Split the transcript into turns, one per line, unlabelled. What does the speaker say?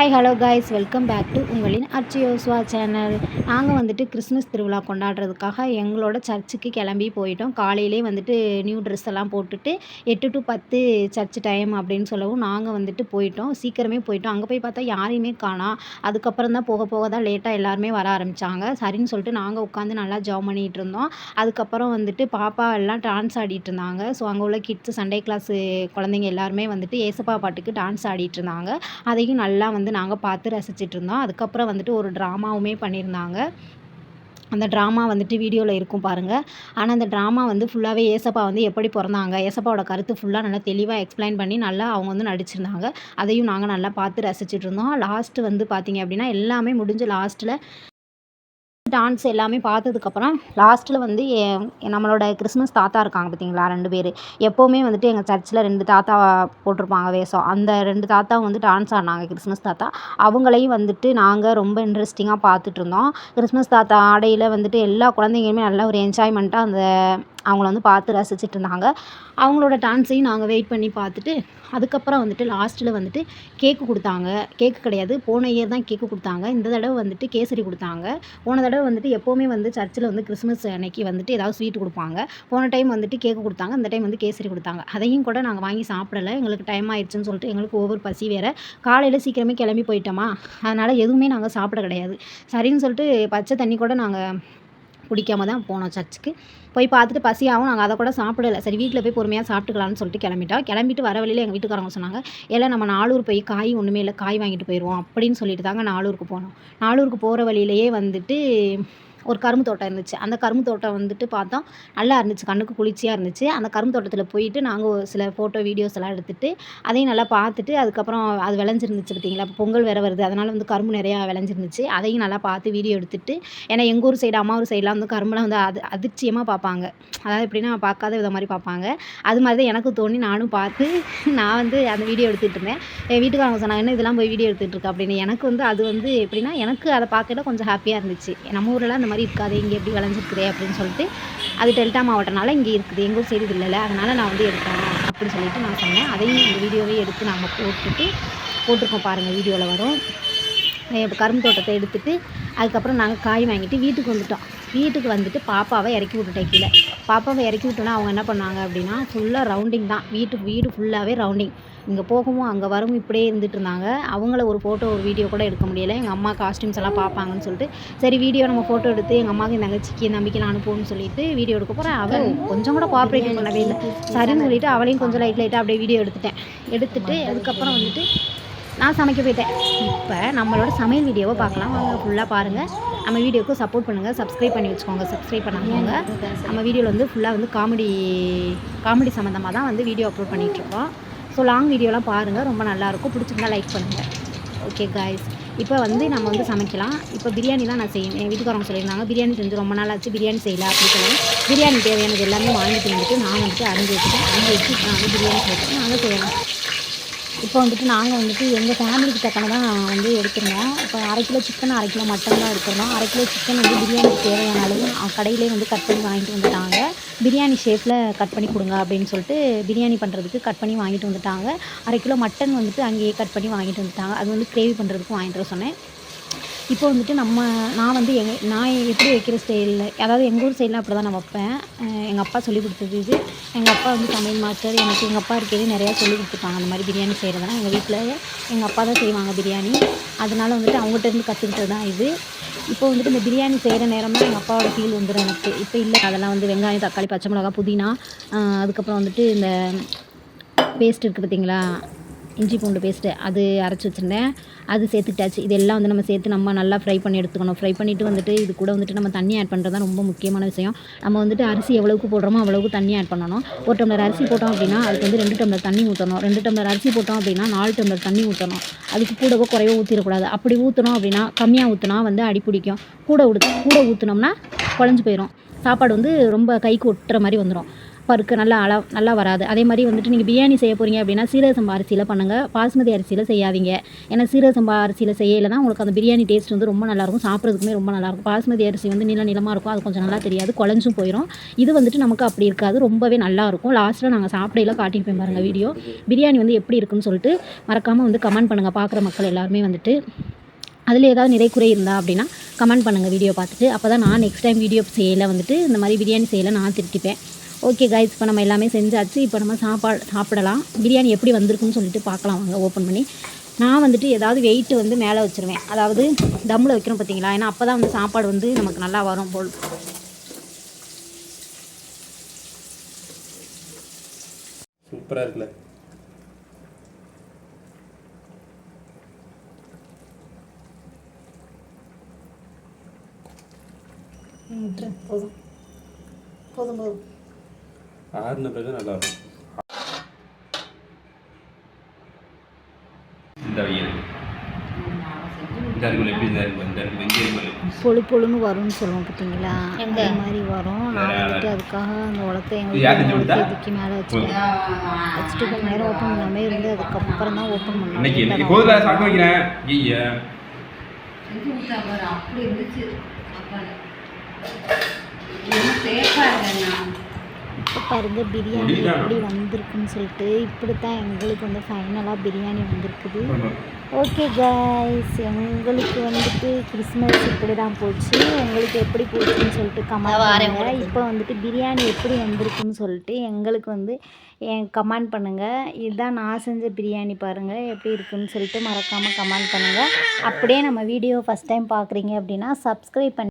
Hi hello guys welcome back to உங்களின் அர்ச்சியோஸ்வா channel நாங்கள் வந்துட்டு கிறிஸ்மஸ் திருவிழா கொண்டாடுறதுக்காக எங்களோட சர்ச்சுக்கு கிளம்பி போயிட்டோம். காலையிலே வந்துட்டு நியூ ட்ரெஸ் எல்லாம் போட்டுட்டு எட்டு டு பத்து சர்ச் டைம் அப்படின்னு சொல்லவும் நாங்கள் வந்துட்டு போயிட்டோம். சீக்கிரமே போயிட்டோம். அங்கே போய் பார்த்தா யாரையுமே காணோம் அதுக்கப்புறம் தான் போக போக தான் லேட்டாக எல்லாருமே வர ஆரம்பித்தாங்க சரின்னு சொல்லிட்டு நாங்கள் உட்காந்து நல்லா ஜாப் பண்ணிகிட்டு இருந்தோம். அதுக்கப்புறம் வந்துட்டு பாப்பா எல்லாம் டான்ஸ் ஆடிட்டு இருந்தாங்க. ஸோ அங்கே உள்ள கிட்ஸ் சண்டே கிளாஸ் குழந்தைங்க எல்லாருமே வந்துட்டு ஏசப்பா பாட்டுக்கு டான்ஸ் ஆடிட்டு இருந்தாங்க. அதையும் நல்லா வந்து நாங்கள் பார்த்து ரசிச்சிட்ருந்தோம். அதுக்கப்புறம் வந்துட்டு ஒரு ட்ராமாவுமே பண்ணியிருந்தாங்க. அந்த ட்ராமா வந்துட்டு வீடியோவில் இருக்கும் பாருங்கள் ஆனால் அந்த ட்ராமா வந்து ஃபுல்லாகவே ஏசப்பா வந்து எப்படி பிறந்தாங்க ஏசப்பாவோட கருத்து ஃபுல்லாக நல்லா தெளிவாக எக்ஸ்பிளைன் பண்ணி நல்லா அவங்க வந்து நடிச்சிருந்தாங்க. அதையும் நாங்கள் நல்லா பார்த்து ரசிச்சிட்டு இருந்தோம் லாஸ்ட்டு வந்து பார்த்திங்க அப்படின்னா எல்லாமே முடிஞ்சு லாஸ்ட்டில் டான்ஸ் எல்லாமே பார்த்ததுக்கப்புறம் லாஸ்ட்டில் வந்து நம்மளோட கிறிஸ்மஸ் தாத்தா இருக்காங்க பார்த்தீங்களா? ரெண்டு பேர். எப்போவுமே வந்துட்டு எங்கள் சர்ச்சில் ரெண்டு தாத்தா போட்டிருப்பாங்க வேஷம். அந்த ரெண்டு தாத்தாவும் வந்து டான்ஸ் ஆடினாங்க கிறிஸ்மஸ் தாத்தா. அவங்களையும் வந்துட்டு நாங்கள் ரொம்ப இன்ட்ரெஸ்டிங்காக பார்த்துட்ருந்தோம் கிறிஸ்மஸ் தாத்தா ஆடையில் வந்துட்டு எல்லா குழந்தைங்களுமே நல்ல ஒரு என்ஜாய்மெண்ட்டாக அந்த அவங்கள வந்து பார்த்து ரசிச்சுட்டு இருந்தாங்க. அவங்களோட டான்ஸையும் நாங்கள் வெயிட் பண்ணி பார்த்துட்டு அதுக்கப்புறம் வந்துட்டு லாஸ்ட்டில் வந்துட்டு கேக்கு கொடுத்தாங்க. கேக்கு கிடையாது போன இயர் தான் கேக்கு கொடுத்தாங்க. இந்த தடவை வந்துட்டு கேசரி கொடுத்தாங்க. போன தடவை வந்துட்டு எப்போவுமே வந்து சர்ச்சில் வந்து கிறிஸ்மஸ் அன்னைக்கு வந்துட்டு ஏதாவது ஸ்வீட் கொடுப்பாங்க. போன டைம் வந்துட்டு கேக்கு கொடுத்தாங்க. இந்த டைம் வந்து கேசரி கொடுத்தாங்க. அதையும் கூட நாங்கள் வாங்கி சாப்பிடல. எங்களுக்கு டைம் ஆயிடுச்சுன்னு சொல்லிட்டு எங்களுக்கு ஒவ்வொரு பசி வேறு. காலையில் சீக்கிரமே கிளம்பி போயிட்டோமா. அதனால் எதுவுமே நாங்கள் சாப்பிட கிடையாது. சரின்னு சொல்லிட்டு பச்சை தண்ணி கூட நாங்கள் குடிக்காம தான் போனோம் சர்ச்சுக்கு. போய் பார்த்துட்டு பசியாகவும் நாங்கள் அதை கூட சாப்பிடல. சரி வீட்டில் போய் பொறுமையாக சாப்பிட்டுக்கலாம்னு சொல்லிட்டு கிளம்பிட்டோம் கிளம்பிட்டு வர வழியில் எங்கள் வீட்டுக்காரங்க சொன்னாங்க எல்லாம் நம்ம நாலூர் போய் காய் ஒன்றுமே இல்லை காய் வாங்கிட்டு போயிடுவோம் அப்படின்னு சொல்லிட்டு தாங்க நாலூருக்கு போனோம். நாலூருக்கு போகிற வழியிலேயே வந்துட்டு ஒரு கரும்பு தோட்டம் இருந்துச்சு. அந்த கரும்பு தோட்டம் வந்துட்டு பார்த்தோம் நல்லா இருந்துச்சு. கண்ணுக்கு குளிர்ச்சியாக இருந்துச்சு. அந்த கரும்பு தோட்டத்தில் போயிட்டு நாங்கள் ஒரு சில ஃபோட்டோ வீடியோஸ் எல்லாம் எடுத்துகிட்டு அதையும் நல்லா பார்த்துட்டு அதுக்கப்புறம் அது விளைஞ்சிருந்துச்சு பார்த்தீங்களா? இப்போ பொங்கல் வேறு வருது. அதனால் வந்து கரும்பு நிறையா விளைஞ்சிருந்துச்சு. அதையும் நல்லா பார்த்து வீடியோ எடுத்துகிட்டு ஏன்னா எங்கள் ஊர் சைடு அம்மா ஊர் சைடெலாம் வந்து கரும்புலாம் வந்து அது அதிர்ச்சியமாக பார்ப்பாங்க. அதாவது எப்படின்னா பார்க்காத வித மாதிரி பார்ப்பாங்க. அது மாதிரி தான் எனக்கு தோணி. நானும் பார்த்து நான் வந்து அந்த வீடியோ எடுத்துகிட்டு இருந்தேன். என் வீட்டுக்காரங்க சொன்னாங்க என்ன இதெல்லாம் போய் வீடியோ எடுத்துகிட்டு இருக்கேன் அப்படின்னு. எனக்கு வந்து அது வந்து எப்படின்னா எனக்கு அதை பார்க்கல கொஞ்சம் ஹாப்பியாக இருந்துச்சு. நம்ம ஊரில் அந்த மாதிரி இருக்காது இங்கே எப்படி விளைஞ்சிருக்குதே அப்படின்னு சொல்லிட்டு அது டெல்டா மாவட்டனால இங்கே இருக்குது. எங்கள் ஊர் சைடு இல்லைல்ல. அதனால் நான் வந்து எடுத்தேன் அப்படின்னு சொல்லிட்டு நான் சொன்னேன். அதையும் இந்த வீடியோவே எடுத்து நாங்கள் போட்டுட்டு போட்டிருக்கோம் பாருங்கள் வீடியோவில் வரும். இப்போ கரும்பு தோட்டத்தை எடுத்துகிட்டு அதுக்கப்புறம் நாங்கள் காய் வாங்கிட்டு வீட்டுக்கு வந்துட்டோம். வீட்டுக்கு வந்துட்டு பாப்பாவை இறக்கி விட்டுட்டேன் கீழே. பாப்பாவை இறக்கி விட்டோன்னா அவங்க என்ன பண்ணாங்க அப்படின்னா ஃபுல்லாக ரவுண்டிங் தான். வீட்டு வீடு ஃபுல்லாகவே ரவுண்டிங் இங்கே போகவும் அங்கே வரவும் இப்படியே இருந்துட்டு இருந்தாங்க. அவங்கள ஒரு ஃபோட்டோ ஒரு வீடியோ கூட எடுக்க முடியலை. எங்கள் அம்மா காஸ்டியூம்ஸ் எல்லாம் பார்ப்பாங்கன்னு சொல்லிட்டு. சரி வீடியோ நம்ம ஃபோட்டோ எடுத்து எங்கள் அம்மாவுக்கு என் தங்கச்சிக்கு என் நம்பிக்கை அனுப்புவோம்னு சொல்லிட்டு வீடியோ எடுக்க போகிறேன் அவள் கொஞ்சம் கூட கோஆப்ரேட் பண்ணவே இல்லை. சரின்னு சொல்லிட்டு அவளையும் கொஞ்சம் லைட் லைட்டாக அப்படியே வீடியோ எடுத்துட்டேன். எடுத்துட்டு அதுக்கப்புறம் வந்துட்டு நான் சமைக்க போயிட்டேன். இப்போ நம்மளோட சமையல் வீடியோவை பார்க்கலாம். வாங்க ஃபுல்லாக பாருங்கள் நம்ம வீடியோக்கு சப்போர்ட் பண்ணுங்கள் சப்ஸ்கிரைப் பண்ணி வச்சுக்கோங்க. சப்ஸ்கிரைப் பண்ணாங்க நம்ம வீடியோவில் வந்து ஃபுல்லாக வந்து காமெடி காமெடி சம்மந்தமாக தான் வந்து வீடியோ அப்லோட் பண்ணிகிட்ருக்கோம் ஸோ லாங் வீடியோலாம் பாருங்கள் ரொம்ப நல்லாயிருக்கும் பிடிச்சிருந்தா லைக் பண்ணுங்கள் ஓகே காய்ஸ் இப்போ வந்து நம்ம வந்து சமைக்கலாம். இப்போ பிரியாணி தான் நான் செய்யணும் என் வீட்டுக்காரங்க சொல்லியிருந்தாங்க பிரியாணி செஞ்சு ரொம்ப நாள் ஆச்சு பிரியாணி செய்யலாம் அப்படின்னு சொல்லி. பிரியாணி தேவையானது எல்லாமே வாங்கிட்டு வந்துட்டு நான் வந்துட்டு அரிஞ்சு வச்சுட்டேன். அரிஞ்சு வச்சு நான் வந்து பிரியாணி செய்யணும் நாங்கள் செய்யலாம். இப்போ வந்துட்டு நாங்கள் வந்துட்டு எங்கள் ஃபேமிலிக்கு தக்கன தான் வந்து எடுத்துருந்தோம். இப்போ அரை கிலோ சிக்கன் அரை கிலோ மட்டன் தான் எடுத்துருந்தோம். அரை கிலோ சிக்கன் வந்து பிரியாணிக்கு தேவையான அளவு கடையிலே வந்து கட் பண்ணி வாங்கிட்டு வந்துட்டாங்க. பிரியாணி ஷேப்பில் கட் பண்ணி கொடுங்க அப்படின்னு சொல்லிட்டு பிரியாணி பண்ணுறதுக்கு கட் பண்ணி வாங்கிட்டு வந்துட்டாங்க. அரை கிலோ மட்டன் வந்துட்டு அங்கேயே கட் பண்ணி வாங்கிட்டு வந்துட்டாங்க. அது வந்து கிரேவி பண்ணுறதுக்கு வாங்கிட்டு வர சொன்னேன். இப்போ வந்துட்டு நம்ம நான் வந்து எங்க நான் எப்படி வைக்கிற ஸ்டைலில் அதாவது எங்கள் ஊர் சைடில் அப்படி தான் நான் வைப்பேன். எங்கள் அப்பா சொல்லி கொடுத்தது இது. எங்கள் அப்பா வந்து சமையல் மாஸ்டர். எனக்கு எங்கள் அப்பா இருக்கிறதே நிறையா சொல்லி கொடுத்துருக்காங்க. அந்த மாதிரி பிரியாணி செய்கிறதுனா எங்கள் வீட்டில் எங்கள் அப்பா தான் செய்வாங்க பிரியாணி. அதனால வந்துட்டு அவங்ககிட்ட இருந்து கற்றுக்கிட்டது தான் இது. இப்போ வந்துட்டு இந்த பிரியாணி செய்கிற நேரம் தான் எங்கள் அப்பாவோட ஃபீல் வந்துடும் எனக்கு. இப்போ இல்லை அதெல்லாம் வந்து வெங்காயம் தக்காளி பச்சை மிளகா புதினா அதுக்கப்புறம் வந்துட்டு இந்த பேஸ்ட் இருக்குது பார்த்தீங்களா இஞ்சி பூண்டு பேஸ்ட்டு அது அரைச்சி வச்சுருந்தேன். அது சேர்த்துக்கிட்டாச்சு. இதெல்லாம் வந்து நம்ம சேர்த்து நம்ம நல்லா ஃப்ரை பண்ணி எடுத்துக்கணும். ஃப்ரை பண்ணிவிட்டு வந்துட்டு இது கூட வந்துட்டு நம்ம தண்ணி ஆட் பண்ணுறது தான் ரொம்ப முக்கியமான விஷயம். நம்ம வந்துட்டு அரிசி எவ்வளவுக்கு போடுறோமோ அவ்வளவுக்கு தண்ணி ஆட் பண்ணணும். ஒரு டம்ளர் அரிசி போட்டோம் அப்படின்னா அதுக்கு வந்து ரெண்டு டம்ளர் தண்ணி ஊற்றணும் ரெண்டு டம்ளர் அரிசி போட்டோம் அப்படின்னா நாலு டம்ளர் தண்ணி ஊற்றணும் அதுக்கு கூடவோ குறைவோ ஊற்றிடக்கூடாது அப்படி ஊற்றணும் அப்படின்னா கம்மியாக ஊற்றினா வந்து அடி பிடிக்கும். கூட ஊற்று கூட ஊற்றினோம்னா குழஞ்சி போயிடும் சாப்பாடு வந்து ரொம்ப கைக்கு ஒட்டுற மாதிரி வந்துடும் பருக்கு நல்லா அள நல்லா வராது. அதே மாதிரி வந்துட்டு நீங்கள் பிரியாணி செய்ய போகிறீங்க அப்படின்னா சீரக சம்பா அரிசியில் பண்ணுங்கள் பாஸ்மதி அரிசியில் செய்யாதீங்க. ஏன்னா சீரக சம்பா அரிசியில் செய்யலை தான் உங்களுக்கு அந்த பிரியாணி டேஸ்ட் வந்து ரொம்ப நல்லாயிருக்கும். சாப்பிட்றதுக்குமே ரொம்ப நல்லாயிருக்கும். பாஸ்மதி அரிசி வந்து நீள நிலமாக இருக்கும். அது கொஞ்சம் நல்லா தெரியாது. குழஞ்சும் போயிடும் இது வந்துட்டு நமக்கு அப்படி இருக்காது. ரொம்பவே நல்லாயிருக்கும் லாஸ்ட்டில் நாங்கள் சாப்பிடையில காட்டியிருப்பேன் பாருங்கள் வீடியோ. பிரியாணி வந்து எப்படி இருக்குன்னு சொல்லிட்டு மறக்காமல் வந்து கமெண்ட் பண்ணுங்கள் பார்க்குற மக்கள் எல்லாருமே வந்துட்டு. அதில் ஏதாவது நிறை குறை இருந்தா அப்படின்னா கமெண்ட் பண்ணுங்கள் வீடியோ பார்த்துட்டு. அப்போ தான் நான் நெக்ஸ்ட் டைம் வீடியோ செய்யலை வந்துட்டு இந்த மாதிரி பிரியாணி செய்யலை நான் திருத்திப்பேன். ஓகே கைஸ் இப்போ நம்ம எல்லாமே செஞ்சாச்சு. இப்போ நம்ம சாப்பாடு சாப்பிடலாம். பிரியாணி எப்படி வந்திருக்குன்னு சொல்லிட்டு பார்க்கலாம். வாங்க ஓப்பன் பண்ணி. நான் வந்துட்டு ஏதாவது வெயிட் வந்து மேலே வச்சுருவேன். அதாவது தம்மில் வைக்கிறோம் பார்த்தீங்களா ஏன்னா அப்போ தான் வந்து சாப்பாடு வந்து நமக்கு நல்லா வரும் போல்.
சூப்பராக இருக்குல்ல.
போதும். போதும் போதும்.
ஆறுன பிறகு நல்லா இருக்கும். இந்த வையல் இந்த அருகுல எப்படி இந்த அருகுல இந்த அருகுல இந்த அருகுல
பொழு பொழுன்னு வரும்னு சொல்லுவோம் பார்த்தீங்களா? அந்த மாதிரி வரும். நான் வந்துட்டு அதுக்காக அந்த
செஞ்சு
எங்களுக்கு? இதுக்கு மேலே வச்சுட்டேன் வச்சுட்டு கொஞ்ச நேரம் ஓப்பன் பண்ணாமே இருந்து அதுக்கப்புறம் தான் ஓப்பன்
பாரு அப்படி இருந்துச்சு சாப்பாடு என்ன சேஃபாக இருக்கேன்
இப்போ பாருங்க பிரியாணி. எப்படி வந்திருக்குன்னு சொல்லிட்டு இப்படி தான் எங்களுக்கு வந்து ஃபைனலாக பிரியாணி வந்திருக்குது. ஓகே கைஸ் எங்களுக்கு வந்துட்டு கிறிஸ்மஸ் இப்படி தான் போச்சு. உங்களுக்கு எப்படி போச்சுன்னு சொல்லிட்டு கமெண்ட் பண்ணுங்க. இப்போ வந்துட்டு பிரியாணி எப்படி வந்திருக்குன்னு சொல்லிட்டு எங்களுக்கு வந்து என் கமெண்ட் பண்ணுங்கள் இதுதான் நான் செஞ்ச பிரியாணி பாருங்கள் எப்படி இருக்குன்னு சொல்லிட்டு மறக்காமல் கமெண்ட் பண்ணுங்கள் அப்படியே நம்ம வீடியோ ஃபஸ்ட் டைம் பார்க்குறீங்க அப்படின்னா சப்ஸ்கிரைப் பண்ணி